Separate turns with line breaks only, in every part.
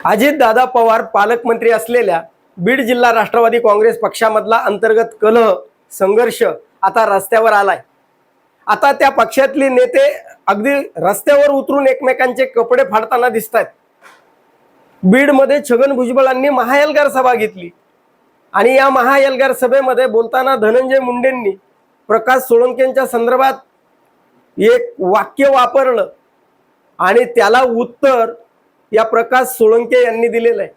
अजितदादा पवार पालकमंत्री असलेल्या बीड जिल्हा राष्ट्रवादी काँग्रेस पक्षामधला अंतर्गत कलह संघर्ष आता रस्त्यावर आलाय. आता त्या पक्षातले नेते अगदी रस्त्यावर उतरून एकमेकांचे कपडे फाडताना दिसत आहेत बीडमध्ये छगन भुजबळांनी महाएलगार सभा घेतली. आणि या महाएलगार सभेमध्ये बोलताना धनंजय मुंडेंनी प्रकाश सोळंकेंच्या संदर्भात एक वाक्य वापरलं आणि त्याला उत्तर या प्रकाश सोळंके यांनी दिलेलं आहे.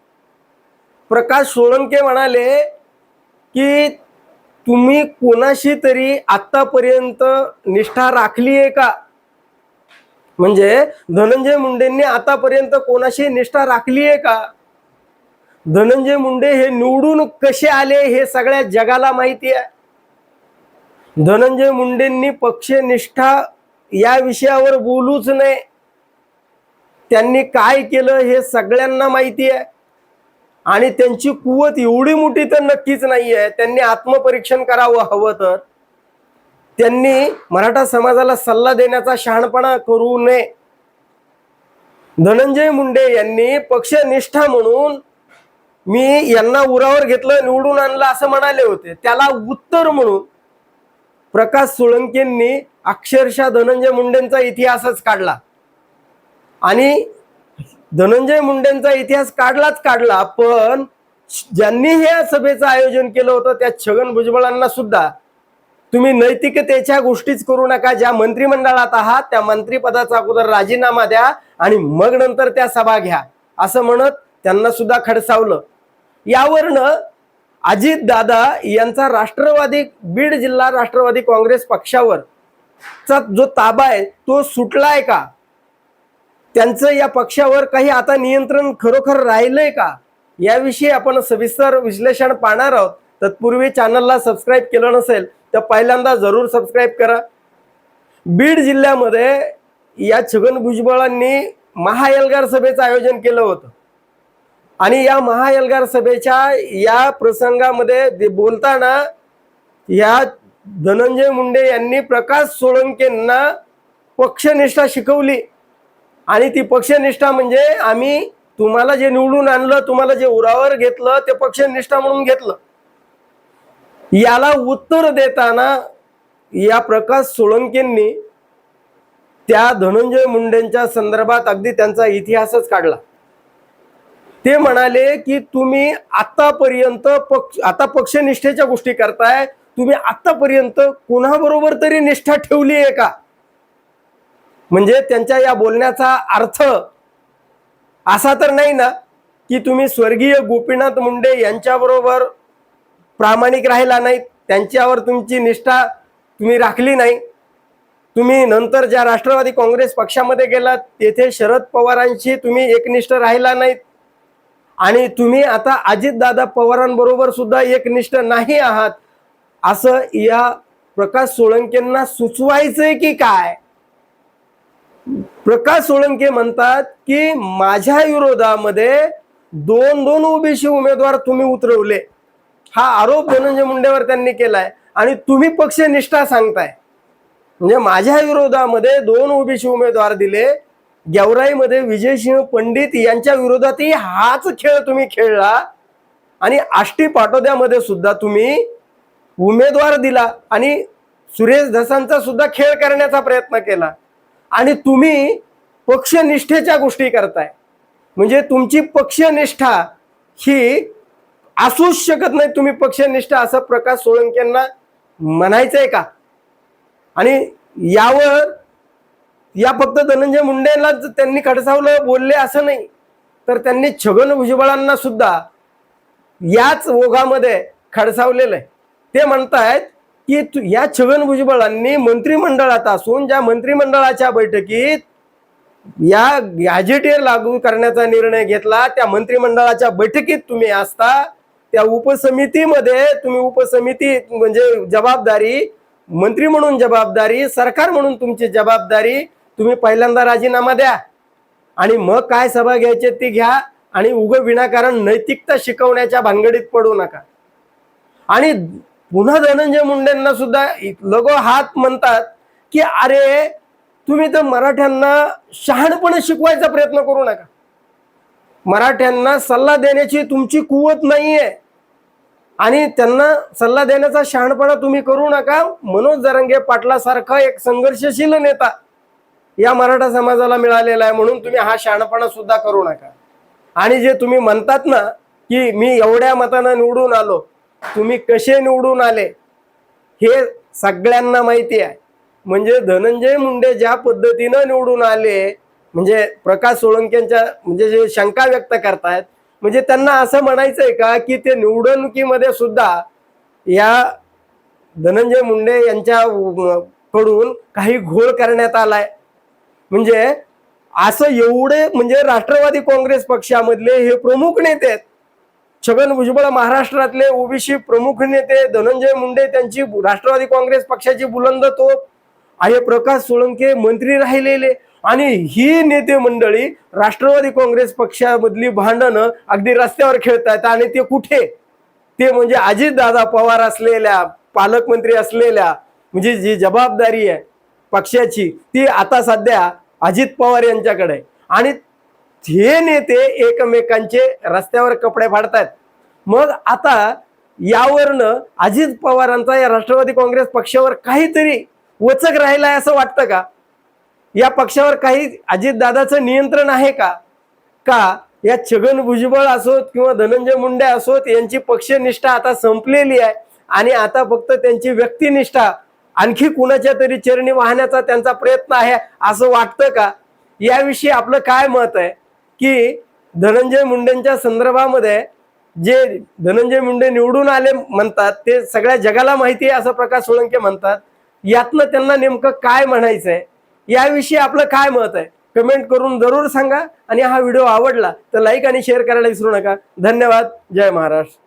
प्रकाश सोळंके म्हणाले की तुम्ही कोणाशी तरी आतापर्यंत निष्ठा राखली आहे का? म्हणजे धनंजय मुंडेंनी आतापर्यंत कोणाशी निष्ठा राखली आहे का? धनंजय मुंडे हे निवडून कसे आले हे सगळ्या जगाला माहिती आहे. धनंजय मुंडेंनी पक्षनिष्ठा या विषयावर बोलूच नाही त्यांनी काय केलं हे सगळ्यांना माहिती आहे. आणि त्यांची कुवत एवढी मोठी तर नक्कीच नाही आहे त्यांनी आत्मपरीक्षण करावं हवं तर. त्यांनी मराठा समाजाला सल्ला देण्याचा शहाणपणा करू नये. धनंजय मुंडे यांनी पक्षनिष्ठा म्हणून मी यांना उरावर घेतलं निवडून आणलं असं म्हणाले होते. त्याला उत्तर म्हणून प्रकाश सोळंकेंनी अक्षरशः धनंजय मुंडेंचा इतिहासच काढला. आणि धनंजय मुंडेंचा इतिहास काढलाच काढला पण ज्यांनी हे सभेचं आयोजन केलं होतं त्या छगन भुजबळांना सुद्धा. तुम्ही नैतिकतेच्या गोष्टीच करू नका ज्या मंत्रिमंडळात आहात त्या मंत्रिपदाचा अगोदर राजीनामा द्या आणि मग नंतर त्या सभा घ्या. असं म्हणत त्यांना सुद्धा खडसावलं. यावरनं अजित दादा यांचा राष्ट्रवादी बीड जिल्हा राष्ट्रवादी काँग्रेस पक्षावर चा जो ताबा आहे तो सुटलाय का? त्यांचं या पक्षावर काही आता नियंत्रण खरोखर राहिलंय का? याविषयी आपण सविस्तर विश्लेषण पाहणार आहोत. तत्पूर्वी चॅनलला सबस्क्राईब केलं नसेल तर पहिल्यांदा जरूर सबस्क्राईब करा. बीड जिल्ह्यामध्ये या छगन भुजबळांनी महाएल्गार सभेचं आयोजन केलं होतं. आणि या महाएल्गार सभेच्या या प्रसंगामध्ये बोलताना या धनंजय मुंडे यांनी प्रकाश सोळंकेंना पक्षनिष्ठा शिकवली. आणि ती पक्षनिष्ठा म्हणजे आम्ही तुम्हाला जे निवडून आणलं तुम्हाला जे उरावर घेतलं ते पक्षनिष्ठा म्हणून घेतलं. याला उत्तर देताना या प्रकाश सोळंकेंनी त्या धनंजय मुंडेंच्या संदर्भात अगदी त्यांचा इतिहासच काढला. ते म्हणाले की तुम्ही आतापर्यंत पक्ष आता पक्षनिष्ठेच्या गोष्टी करताय तुम्ही आतापर्यंत कोणाबरोबर तरी निष्ठा ठेवली आहे का? म्हणजे त्यांच्या या बोलण्याचा अर्थ असा तर नाही ना की तुम्ही स्वर्गीय गोपीनाथ मुंडे यांच्याबरोबर प्रामाणिक राहिला नाही त्यांच्यावर तुमची निष्ठा तुम्ही राखली नाही. तुम्ही नंतर ज्या राष्ट्रवादी काँग्रेस पक्षामध्ये गेलात तेथे शरद पवारांशी तुम्ही एकनिष्ठ राहिला नाहीत. आणि तुम्ही आता अजितदादा पवारांबरोबर सुद्धा एकनिष्ठ नाही आहात. असं या प्रकाश सोळंकेंना सुचवायचंय की काय? प्रकाश सोळंके म्हणतात की माझ्या विरोधामध्ये दोन दोन ओबीसी उमेदवार तुम्ही उतरवले. हा आरोप धनंजय मुंडेवर त्यांनी केलाय आणि तुम्ही पक्षनिष्ठा सांगताय. म्हणजे माझ्या विरोधामध्ये दोन ओबीसी उमेदवार दिले. गेवराईमध्ये विजयसिंह पंडित यांच्या विरोधातही हाच खेळ तुम्ही खेळला. आणि आष्टी पाटोद्यामध्ये सुद्धा तुम्ही उमेदवार दिला आणि सुरेश धसांचा सुद्धा खेळ करण्याचा प्रयत्न केला. आणि तुम्ही पक्षनिष्ठेच्या गोष्टी करताय. म्हणजे तुमची पक्षनिष्ठा ही असूच शकत नाही तुम्ही पक्षनिष्ठा असं प्रकाश सोळंकेंना म्हणायचंय का? आणि यावर या फक्त धनंजय मुंडेला त्यांनी खडसावलं बोलले असं नाही. तर त्यांनी छगन भुजबळांना सुद्धा याच ओघामध्ये खडसावलेलं आहे ते म्हणतायत की या छगन भुजबळांनी मंत्रिमंडळात असून ज्या मंत्रिमंडळाच्या बैठकीत या गॅजेटियर लागू करण्याचा निर्णय घेतला त्या मंत्रिमंडळाच्या बैठकीत तुम्ही असता त्या उपसमितीमध्ये तुम्ही उपसमिती म्हणजे जबाबदारी मंत्री म्हणून जबाबदारी सरकार म्हणून तुमची जबाबदारी तुम्ही पहिल्यांदा राजीनामा द्या. आणि मग काय सभा घ्यायचे ती घ्या आणि उग विनाकारण नैतिकता शिकवण्याच्या भानगडीत पडू नका. आणि पुन्हा धनंजय मुंडेंना सुद्धा लगो हात म्हणतात की अरे तुम्ही तर मराठ्यांना शहाणपणे शिकवायचा प्रयत्न करू नका. मराठ्यांना सल्ला देण्याची तुमची कुवत नाहीये. आणि त्यांना सल्ला देण्याचा शहाणपणा तुम्ही करू नका. मनोज जरंगे पाटलासारखा एक संघर्षशील नेता या मराठा समाजाला मिळालेला आहे म्हणून तुम्ही हा शहाणपणा सुद्धा करू नका. आणि जे तुम्ही म्हणतात ना की मी एवढ्या मतानं निवडून आलो तुम्ही कसे निवडून आले हे सगळ्यांना माहिती आहे. म्हणजे धनंजय मुंडे ज्या पद्धतीनं निवडून आले म्हणजे प्रकाश सोळंकेंच्या म्हणजे जे शंका व्यक्त करतायत म्हणजे त्यांना असं म्हणायचंय का की ते निवडणुकीमध्ये सुद्धा या धनंजय मुंडे यांच्या कडून काही घोळ करण्यात आलाय. म्हणजे असं एवढे म्हणजे राष्ट्रवादी काँग्रेस पक्षामधले हे प्रमुख नेते आहेत छगन भुजबळ महाराष्ट्रातले ओबीसी प्रमुख नेते धनंजय मुंडे त्यांची राष्ट्रवादी काँग्रेस पक्षाची बुलंद तोप आहे. प्रकाश सोळंके मंत्री राहिलेले. आणि ही नेते मंडळी राष्ट्रवादी काँग्रेस पक्षामधली भांडणं अगदी रस्त्यावर खेळतायत. आणि ते कुठे? ते म्हणजे अजितदादा पवार असलेल्या पालकमंत्री असलेल्या म्हणजे जी जबाबदारी आहे पक्षाची ती आता सध्या अजित पवार यांच्याकडे आणि हे नेते एकमेकांचे रस्त्यावर कपडे फाडतायत. मग आता यावरनं अजित पवारांचा या राष्ट्रवादी काँग्रेस पक्षावर काहीतरी वचक राहिला आहे असं वाटतं का? या पक्षावर काही अजितदादाचं नियंत्रण आहे का? का या छगन भुजबळ असोत किंवा धनंजय मुंडे असोत यांची पक्षनिष्ठा आता संपलेली आहे आणि आता फक्त त्यांची व्यक्तिनिष्ठा आणखी कुणाच्या तरी चरणी वाहण्याचा त्यांचा प्रयत्न आहे असं वाटतं का? याविषयी आपलं काय मत आहे? की धनंजय मुंडेंच्या संदर्भामध्ये जे धनंजय मुंडे निवडून आले म्हणतात ते सगळ्या जगाला माहिती आहे असं प्रकाश सोळंके म्हणतात. यातनं त्यांना नेमकं काय म्हणायचं आहे याविषयी आपलं काय मत आहे? कमेंट करून जरूर सांगा आणि हा व्हिडिओ आवडला तर लाईक आणि शेअर करायला विसरू नका. धन्यवाद. जय महाराष्ट्र.